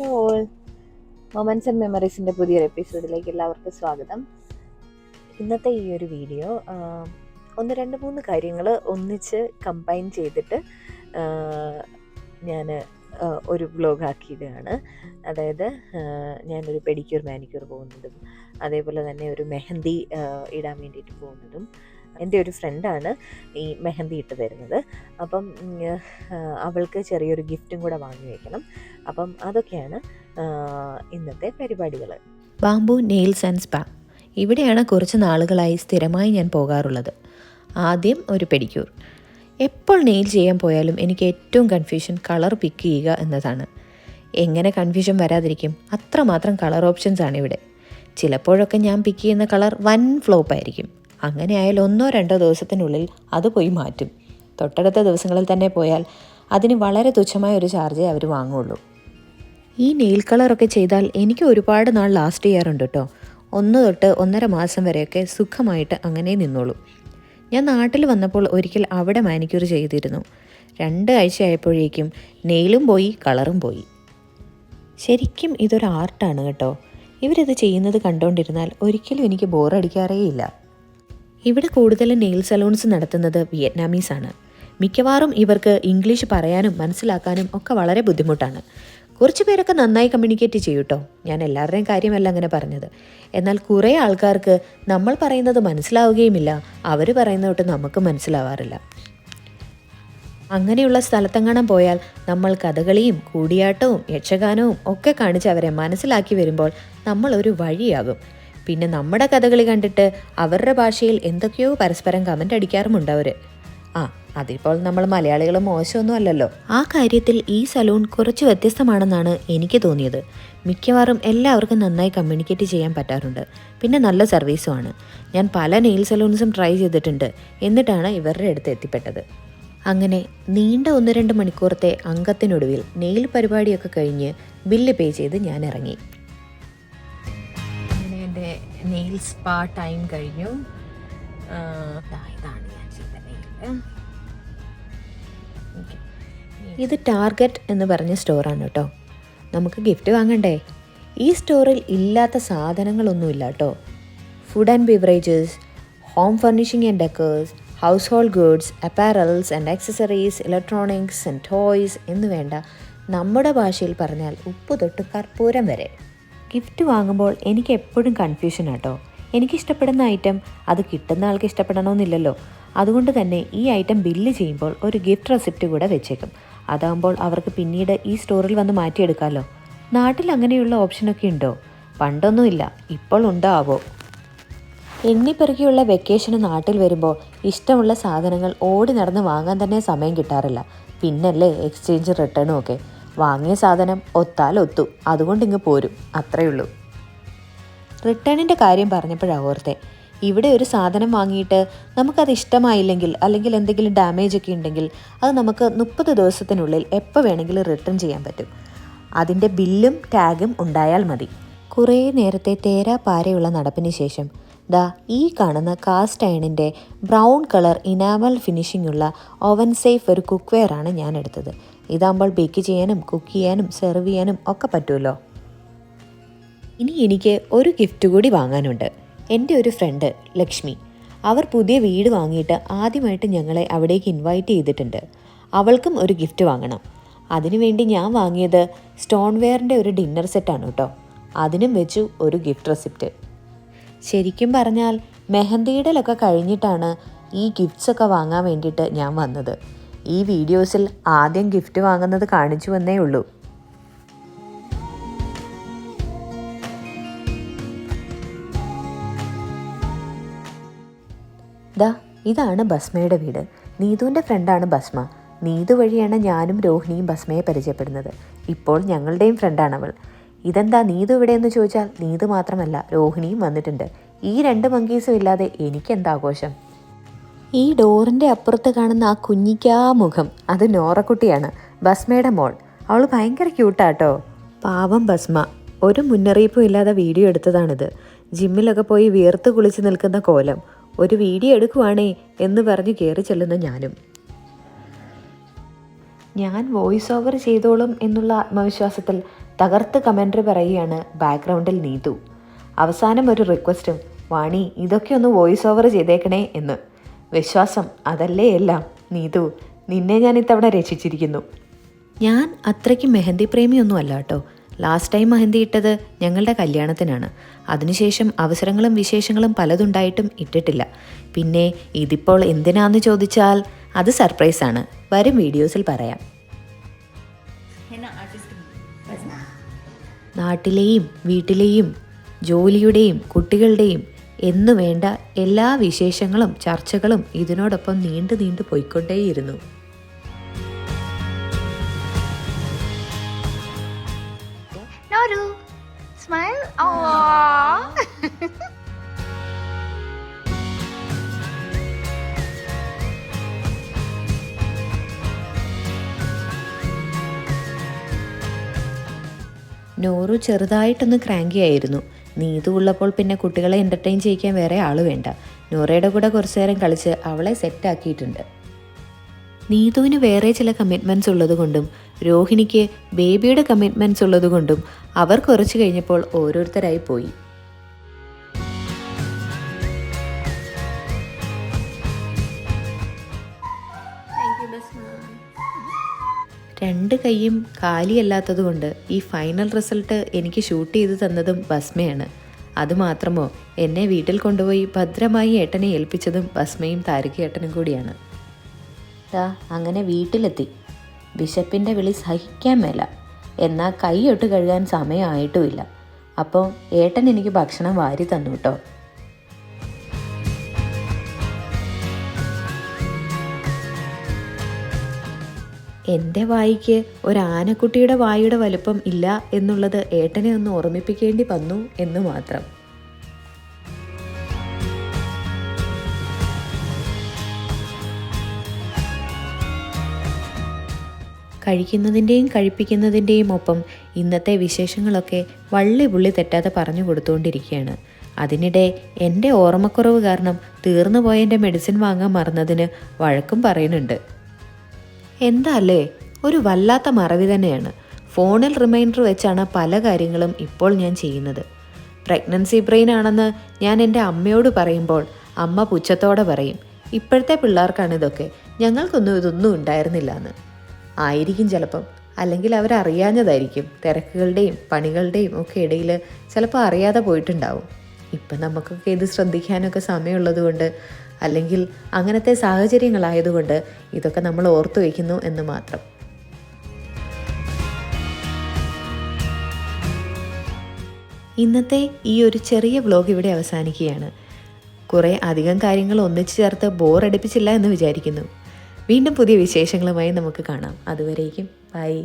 Hello all and മെമ്മറീസിന്റെ പുതിയൊരു എപ്പിസോഡിലേക്ക് എല്ലാവർക്കും സ്വാഗതം. ഇന്നത്തെ ഈ ഒരു വീഡിയോ ഒന്ന് രണ്ട് മൂന്ന് കാര്യങ്ങൾ ഒന്നിച്ച് കമ്പൈൻ ചെയ്തിട്ട് ഞാൻ ഒരു വ്ലോഗ് ആക്കിയതാണ് അതായത് ഞാനൊരു പെഡിക്യൂർ മാനിക്യൂർ പോകുന്നതും അതേപോലെ തന്നെ ഒരു മെഹന്തി ഇടാൻ വേണ്ടിയിട്ട് പോകുന്നതും എന്റെ ഒരു ഫ്രണ്ടാണ് ഈ മെഹന്തി ഇട്ട് തരുന്നത്. അപ്പം അവൾക്ക് ചെറിയൊരു ഗിഫ്റ്റും കൂടെ വാങ്ങി വയ്ക്കണം അപ്പം അതൊക്കെയാണ് ഇന്നത്തെ പരിപാടികൾ ബാംബു നെയിൽസ് ആൻഡ് സ്പാ. ഇവിടെയാണ് കുറച്ച് നാളുകളായി സ്ഥിരമായി ഞാൻ പോകാറുള്ളത്. ആദ്യം ഒരു പെഡിക്യൂർ എപ്പോൾ നെയിൽ ചെയ്യാൻ പോയാലും എനിക്ക് ഏറ്റവും കൺഫ്യൂഷൻ കളർ പിക്ക് ചെയ്യുക എന്നതാണ്. എങ്ങനെ കൺഫ്യൂഷൻ വരാതിരിക്കും? അത്രമാത്രം കളർ ഓപ്ഷൻസ് ആണ് ഇവിടെ. ചിലപ്പോഴൊക്കെ ഞാൻ പിക്ക് ചെയ്യുന്ന കളർ വൻ ഫ്ലോപ്പ് ആയിരിക്കും. അങ്ങനെ ആയാൽ ഒന്നോ രണ്ടോ ദിവസത്തിനുള്ളിൽ അത് പോയി മാറ്റും. തൊട്ടടുത്ത ദിവസങ്ങളിൽ തന്നെ പോയാൽ അതിന് വളരെ തുച്ഛമായ ഒരു ചാർജേ അവർ വാങ്ങുള്ളൂ. ഈ നെയിൽ കളറൊക്കെ ചെയ്താൽ എനിക്ക് ഒരുപാട് നാൾ ലാസ്റ്റ് ചെയ്യാറുണ്ട് കേട്ടോ ഒന്ന് തൊട്ട് ഒന്നര മാസം വരെയൊക്കെ സുഖമായിട്ട് അങ്ങനെ നിന്നോളൂ. ഞാൻ നാട്ടിൽ വന്നപ്പോൾ ഒരിക്കൽ അവിടെ മാനിക്യൂർ ചെയ്തിരുന്നു. രണ്ട് ആഴ്ചയായപ്പോഴേക്കും നെയിലും പോയി കളറും പോയി. ശരിക്കും ഇതൊരു ആർട്ടാണ് കേട്ടോ. ഇവരിത് ചെയ്യുന്നത് കണ്ടുകൊണ്ടിരുന്നാൽ ഒരിക്കലും എനിക്ക് ബോറടിക്കാറേയില്ല ഇവിടെ കൂടുതൽ നെയിൽ സലൂൺസ് നടത്തുന്നത് വിയറ്റ്നാമീസ് ആണ്. മിക്കവാറും ഇവർക്ക് ഇംഗ്ലീഷ് പറയാനും മനസ്സിലാക്കാനും ഒക്കെ വളരെ ബുദ്ധിമുട്ടാണ്. കുറച്ച് പേരൊക്കെ നന്നായി കമ്മ്യൂണിക്കേറ്റ് ചെയ്യൂട്ടോ? ഞാൻ എല്ലാവരുടെയും കാര്യമല്ല അങ്ങനെ പറഞ്ഞത്. എന്നാൽ കുറേ ആൾക്കാർക്ക് നമ്മൾ പറയുന്നത് മനസ്സിലാവുകയുമില്ല. അവർ പറയുന്നത് തൊട്ട് നമുക്ക് മനസ്സിലാവാറില്ല. അങ്ങനെയുള്ള സ്ഥലത്തെങ്ങാനും പോയാൽ നമ്മൾ കഥകളിയും കൂടിയാട്ടവും യക്ഷഗാനവും ഒക്കെ കാണിച്ച് അവരെ മനസ്സിലാക്കി വരുമ്പോൾ നമ്മൾ ഒരു വഴിയാകും. പിന്നെ നമ്മുടെ കഥകളി കണ്ടിട്ട് അവരുടെ ഭാഷയിൽ എന്തൊക്കെയോ പരസ്പരം കമന്റ് അടിക്കാറുമുണ്ട് അവർ ആ അതിപ്പോൾ നമ്മൾ മലയാളികൾ മോശമൊന്നും അല്ലല്ലോ. ആ കാര്യത്തിൽ ഈ സലൂൺ കുറച്ച് വ്യത്യസ്തമാണെന്നാണ് എനിക്ക് തോന്നിയത്. മിക്കവാറും എല്ലാവർക്കും നന്നായി കമ്മ്യൂണിക്കേറ്റ് ചെയ്യാൻ പറ്റാറുണ്ട്. പിന്നെ നല്ല സർവീസുമാണ് ഞാൻ പല നെയിൽ സലൂൺസും ട്രൈ ചെയ്തിട്ടുണ്ട്. എന്നിട്ടാണ് ഇവരുടെ അടുത്ത് എത്തിപ്പെട്ടത്. അങ്ങനെ നീണ്ട ഒന്ന് രണ്ട് മണിക്കൂറത്തെ അംഗത്തിനൊടുവിൽ നെയിൽ പരിപാടിയൊക്കെ കഴിഞ്ഞ് ബില്ല് പേ ചെയ്ത് ഞാൻ ഇറങ്ങി. എന്റെ നെയിൽ സ്പാ ടൈം കഴിഞ്ഞു. ഇതാണ് ഞാൻ ചെയ്ത നെയിൽ ഇത് ടാർഗറ്റ് എന്ന് പറഞ്ഞ സ്റ്റോറാണ് കേട്ടോ. നമുക്ക് ഗിഫ്റ്റ് വാങ്ങണ്ടേ? ഈ സ്റ്റോറിൽ ഇല്ലാത്ത സാധനങ്ങളൊന്നുമില്ല കേട്ടോ. Food and beverages home furnishing and decors household goods apparels and accessories electronics and toys എന്ന് വേണ്ട. നമ്മുടെ ഭാഷയിൽ പറഞ്ഞാൽ ഉപ്പ് തൊട്ട് കർപ്പൂരം വരെ. ഗിഫ്റ്റ് വാങ്ങുമ്പോൾ എനിക്ക് എപ്പോഴും കൺഫ്യൂഷൻ ആട്ടോ. എനിക്കിഷ്ടപ്പെടുന്ന ഐറ്റം അത് കിട്ടുന്ന ആൾക്ക് ഇഷ്ടപ്പെടണമെന്നില്ലല്ലോ. അതുകൊണ്ട് തന്നെ ഈ ഐറ്റം ബില്ല് ചെയ്യുമ്പോൾ ഒരു ഗിഫ്റ്റ് റെസിപ്റ്റ് കൂടെ വെച്ചേക്കും. അതാകുമ്പോൾ അവർക്ക് പിന്നീട് ഈ സ്റ്റോറിൽ വന്ന് മാറ്റിയെടുക്കാമല്ലോ നാട്ടിൽ അങ്ങനെയുള്ള ഓപ്ഷനൊക്കെ ഉണ്ടോ? പണ്ടൊന്നുമില്ല ഇപ്പോൾ ഉണ്ടാവോ? എണ്ണിപ്പെറുക്കിയുള്ള വെക്കേഷന് നാട്ടിൽ വരുമ്പോൾ ഇഷ്ടമുള്ള സാധനങ്ങൾ ഓടി നടന്ന് വാങ്ങാൻ തന്നെ സമയം കിട്ടാറില്ല. പിന്നല്ലേ എക്സ്ചേഞ്ച് റിട്ടേണും ഒക്കെ. വാങ്ങിയ സാധനം ഒത്താൽ ഒത്തു അതുകൊണ്ട് ഇങ്ങ് പോരും. അത്രയേ ഉള്ളൂ. റിട്ടേണിന്റെ കാര്യം പറഞ്ഞപ്പോഴാണ് ഓർത്തെ. ഇവിടെ ഒരു സാധനം വാങ്ങിയിട്ട് നമുക്കത് ഇഷ്ടമായില്ലെങ്കിൽ അല്ലെങ്കിൽ എന്തെങ്കിലും ഡാമേജ് ഒക്കെ ഉണ്ടെങ്കിൽ അത് നമുക്ക് മുപ്പത് ദിവസത്തിനുള്ളിൽ എപ്പോൾ വേണമെങ്കിലും റിട്ടേൺ ചെയ്യാൻ പറ്റും. അതിന്റെ ബില്ലും ടാഗും ഉണ്ടായാൽ മതി. കുറേ നേരത്തെ തേരാ പാരയുള്ള നടപ്പിന് ശേഷം ദാ ഈ കാണുന്ന കാസ്റ്റ് അയണിന്റെ ബ്രൗൺ കളർ ഇനാമൽ ഫിനിഷിംഗ് ഉള്ള ഓവൻ സേഫ് ഒരു കുക്ക് വെയർ ആണ് ഞാൻ എടുത്തത്. ഇതാകുമ്പോൾ ബേക്ക് ചെയ്യാനും കുക്ക് ചെയ്യാനും സെർവ് ചെയ്യാനും ഒക്കെ പറ്റുമല്ലോ ഇനി എനിക്ക് ഒരു ഗിഫ്റ്റ് കൂടി വാങ്ങാനുണ്ട്. എന്റെ ഒരു ഫ്രണ്ട് ലക്ഷ്മി. അവർ പുതിയ വീട് വാങ്ങിയിട്ട് ആദ്യമായിട്ട് ഞങ്ങളെ അവിടേക്ക് ഇൻവൈറ്റ് ചെയ്തിട്ടുണ്ട്. അവൾക്കും ഒരു ഗിഫ്റ്റ് വാങ്ങണം. അതിനുവേണ്ടി ഞാൻ വാങ്ങിയത് സ്റ്റോൺ വെയറിന്റെ ഒരു ഡിന്നർ സെറ്റാണ് കേട്ടോ. അതിനും വെച്ചു ഒരു ഗിഫ്റ്റ് റെസിപ്റ്റ് ശരിക്കും പറഞ്ഞാൽ മെഹന്തിയിടലൊക്കെ കഴിഞ്ഞിട്ടാണ് ഈ ഗിഫ്റ്റ്സൊക്കെ വാങ്ങാൻ വേണ്ടിയിട്ട് ഞാൻ വന്നത്. ഈ വീഡിയോസിൽ ആദ്യം ഗിഫ്റ്റ് വാങ്ങുന്നത് കാണിച്ചു വന്നേ ഉള്ളൂ. ദാ ഇതാണ് ബസ്മയുടെ വീട്. നീതുവിന്റെ ഫ്രണ്ടാണ് ബസ്മ നീതു വഴിയാണ് ഞാനും രോഹിണിയും ബസ്മയെ പരിചയപ്പെടുന്നത്. ഇപ്പോൾ ഞങ്ങളുടെയും ഫ്രണ്ടാണ് അവൾ. ഇതെന്താ നീതു ഇവിടെയെന്ന് ചോദിച്ചാൽ നീതു മാത്രമല്ല രോഹിണിയും വന്നിട്ടുണ്ട്. ഈ രണ്ട് മങ്കീസും ഇല്ലാതെ എനിക്കെന്താ ആഘോഷം? ഈ ഡോറിന്റെ അപ്പുറത്ത് കാണുന്ന ആ കുഞ്ഞിക്കാ മുഖം. അത് നോറക്കുട്ടിയാണ്. ബസ്മയുടെ മോൾ. അവൾ ഭയങ്കര ക്യൂട്ടാട്ടോ. പാവം ബസ്മ ഒരു മുന്നറിയിപ്പും ഇല്ലാതെ വീഡിയോ എടുത്തതാണിത്. ജിമ്മിലൊക്കെ പോയി വിയർത്ത് കുളിച്ച് നിൽക്കുന്ന കോലം. ഒരു വീഡിയോ എടുക്കുവാണേ എന്ന് പറഞ്ഞ് കയറി ചെല്ലുന്ന ഞാനും. ഞാൻ വോയിസ് ഓവർ ചെയ്തോളും എന്നുള്ള ആത്മവിശ്വാസത്തിൽ തകർത്ത് കമൻട്രി പറയുകയാണ് ബാക്ക്ഗ്രൗണ്ടിൽ നീതു. അവസാനം ഒരു റിക്വസ്റ്റും വാണി ഇതൊക്കെ ഒന്ന് വോയിസ് ഓവർ ചെയ്തേക്കണേ എന്ന്. വിശ്വാസം അതല്ലേ എല്ലാം? നീതു നിന്നെ ഞാൻ ഇത്തവണ രക്ഷിച്ചിരിക്കുന്നു. ഞാൻ അത്രയ്ക്ക് മെഹന്തി പ്രേമിയൊന്നും അല്ല കേട്ടോ. ലാസ്റ്റ് ടൈം മെഹന്തി ഇട്ടത് ഞങ്ങളുടെ കല്യാണത്തിനാണ്. അതിനുശേഷം അവസരങ്ങളും വിശേഷങ്ങളും പലതുണ്ടായിട്ടും ഇട്ടിട്ടില്ല. പിന്നെ ഇതിപ്പോൾ എന്തിനാന്ന് ചോദിച്ചാൽ അത് സർപ്രൈസാണ് വരും വീഡിയോസിൽ പറയാം. നാട്ടിലെയും വീട്ടിലെയും ജോലിയുടെയും കുട്ടികളുടെയും എന്നു വേണ്ട എല്ലാ വിശേഷങ്ങളും ചർച്ചകളും ഇതിനോടൊപ്പം നീണ്ടു നീണ്ടു പോയിക്കൊണ്ടേയിരുന്നു Noru, smile. Aww. നോറു ചെറുതായിട്ടൊന്ന് ക്രാങ്കി ആയിരുന്നു നീതു ഉള്ളപ്പോൾ പിന്നെ കുട്ടികളെ എന്റർടൈൻ ചെയ്യിക്കാൻ വേറെ ആൾ വേണ്ട. നോറയുടെ കൂടെ കുറച്ചു നേരം കളിച്ച് അവളെ സെറ്റാക്കിയിട്ടുണ്ട് നീതുവിന് വേറെ ചില കമ്മിറ്റ്മെന്റ്സ് ഉള്ളതുകൊണ്ടും രോഹിണിക്ക് ബേബിയുടെ കമ്മിറ്റ്മെന്റ്സ് ഉള്ളതുകൊണ്ടും അവർ കുറച്ച് കഴിഞ്ഞപ്പോൾ ഓരോരുത്തരായി പോയി. രണ്ട് കൈയും കാലിയല്ലാത്തതുകൊണ്ട് ഈ ഫൈനൽ റിസൾട്ട് എനിക്ക് ഷൂട്ട് ചെയ്ത് തന്നതും ഭസ്മയാണ്. അതുമാത്രമോ എന്നെ വീട്ടിൽ കൊണ്ടുപോയി ഭദ്രമായി ഏട്ടനെ ഏൽപ്പിച്ചതും ഭസ്മയും താരകേട്ടനും കൂടിയാണ്. ദാ അങ്ങനെ വീട്ടിലെത്തി. ബിഷപ്പിന്റെ വിളി സഹിക്കാൻ മേല. എന്നാൽ കൈയൊട്ട് കഴുകാൻ സമയമായിട്ടുമില്ല. അപ്പോൾ ഏട്ടൻ എനിക്ക് ഭക്ഷണം വാരി തന്നു കേട്ടോ. എന്റെ വായിക്ക് ഒരു ആനക്കുട്ടിയുടെ വായുടെ വലുപ്പം ഇല്ല എന്നുള്ളത് ഏട്ടനെ ഒന്ന് ഓർമ്മിപ്പിക്കേണ്ടി വന്നു എന്ന് മാത്രം. കഴിക്കുന്നതിന്റെയും കഴിപ്പിക്കുന്നതിന്റെയും ഒപ്പം ഇന്നത്തെ വിശേഷങ്ങളൊക്കെ വള്ളി പുള്ളി തെറ്റാതെ പറഞ്ഞു കൊടുത്തുകൊണ്ടിരിക്കുകയാണ് അതിനിടെ എന്റെ ഓർമ്മക്കുറവ് കാരണം തീർന്നു പോയ എന്റെ മെഡിസിൻ വാങ്ങാൻ മറന്നതിന് വഴക്കും പറയുന്നുണ്ട്. എന്താ അല്ലേ ഒരു വല്ലാത്ത മറവി തന്നെയാണ്. ഫോണിൽ റിമൈൻഡർ വെച്ചാണ് പല കാര്യങ്ങളും ഇപ്പോൾ ഞാൻ ചെയ്യുന്നത്. പ്രഗ്നൻസി ബ്രെയിൻ ആണെന്ന് ഞാൻ എന്റെ അമ്മയോട് പറയുമ്പോൾ അമ്മ പുച്ഛത്തോടെ പറയും ഇപ്പോഴത്തെ പിള്ളേർക്കാണ് ഇതൊക്കെ. ഞങ്ങൾക്കൊന്നും ഇതൊന്നും ഉണ്ടായിരുന്നില്ല എന്ന് ആയിരിക്കും ചിലപ്പം. അല്ലെങ്കിൽ അവരറിയാഞ്ഞതായിരിക്കും തിരക്കുകളുടെയും പണികളുടെയും ഒക്കെ ഇടയിൽ ചിലപ്പോൾ അറിയാതെ പോയിട്ടുണ്ടാവും. ഇപ്പം നമുക്കൊക്കെ ഇത് ശ്രദ്ധിക്കാനൊക്കെ സമയമുള്ളത് കൊണ്ട് അല്ലെങ്കിൽ അങ്ങനത്തെ സാഹചര്യങ്ങളായതുകൊണ്ട് ഇതൊക്കെ നമ്മൾ ഓർത്തു വയ്ക്കുന്നു എന്ന് മാത്രം. ഇന്നത്തെ ഈ ഒരു ചെറിയ വ്ലോഗ് ഇവിടെ അവസാനിക്കുകയാണ്. കുറേ അധികം കാര്യങ്ങൾ ഒന്നിച്ചു ചേർത്ത് ബോറടിപ്പിച്ചില്ല എന്ന് വിചാരിക്കുന്നു. വീണ്ടും പുതിയ വിശേഷങ്ങളുമായി നമുക്ക് കാണാം. അതുവരേക്കും ബൈ